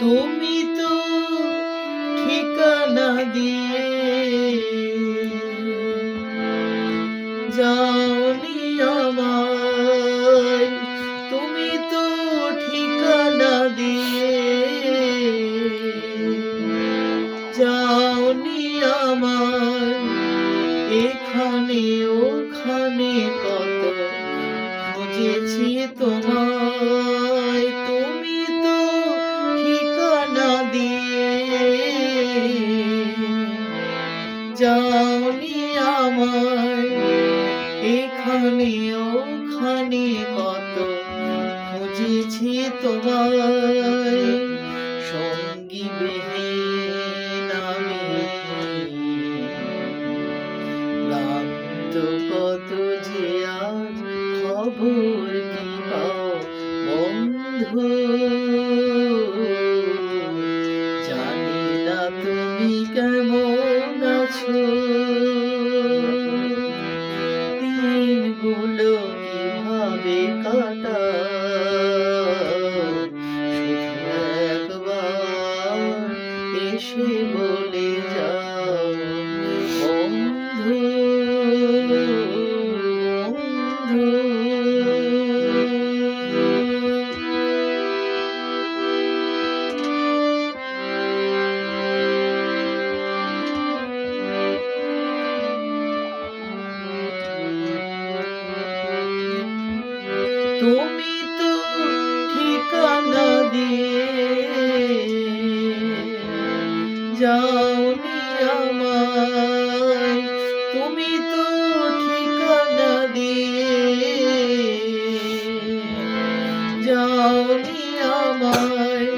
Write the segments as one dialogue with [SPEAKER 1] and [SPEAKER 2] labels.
[SPEAKER 1] তুমি তো ঠিকানা দিয়ে যাওনি আমায়। তুমি তো ঠিকানা দিয়ে যাওনি আমায়। এখানে ওখানে কত খুঁজেছি তোমায়। এখানে, ওখানে কত খুঁজেছি তোমায়। সঙ্গী বিহীন আমি ক্লান্ত কত যে আজ খবর কি পাও বন্ধু? তুমি তো ঠিকানা দিয়ে যাওনি আমায়। তুমি তো ঠিকানা দিয়ে যাওনি আমায়।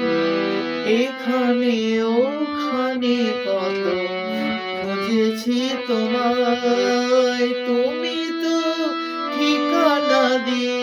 [SPEAKER 1] এখানে ওখানে কত খুঁজেছি তোমায়। তুমি তো ঠিকানা দিয়ে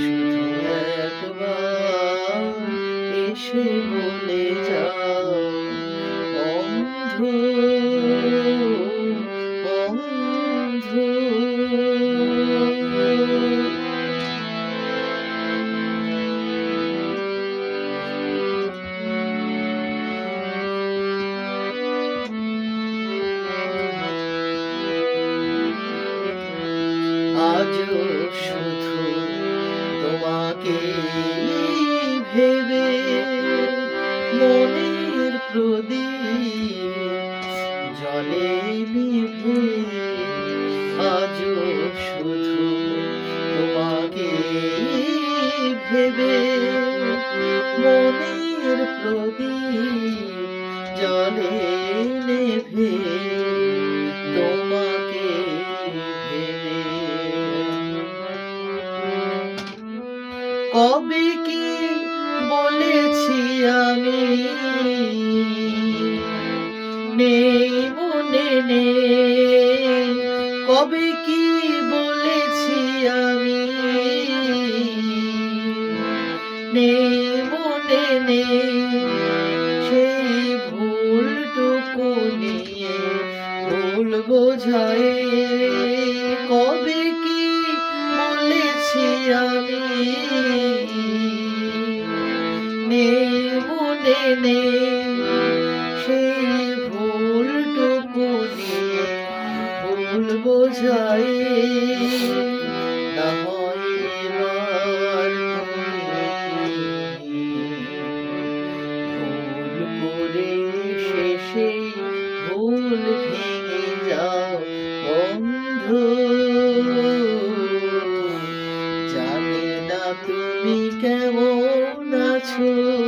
[SPEAKER 1] শুধু একবার এসে শুধু তোমাকে ভেবে মনের প্রদীপ জলে নিভে আজও শুধু তোমাকে ভেবে মনের প্রদীপ জলে নেভে কবে কি বলেছি আমি? নেই মনে নেই। কবে কি বলেছি আমি? নেই মনে নেই। সেই ভুলটুকু নিয়ে ভুল বোঝায়। কবে কি বলেছি আমি? মন বোঝাই। না শেষে যাও না তুমি কেমন আছো।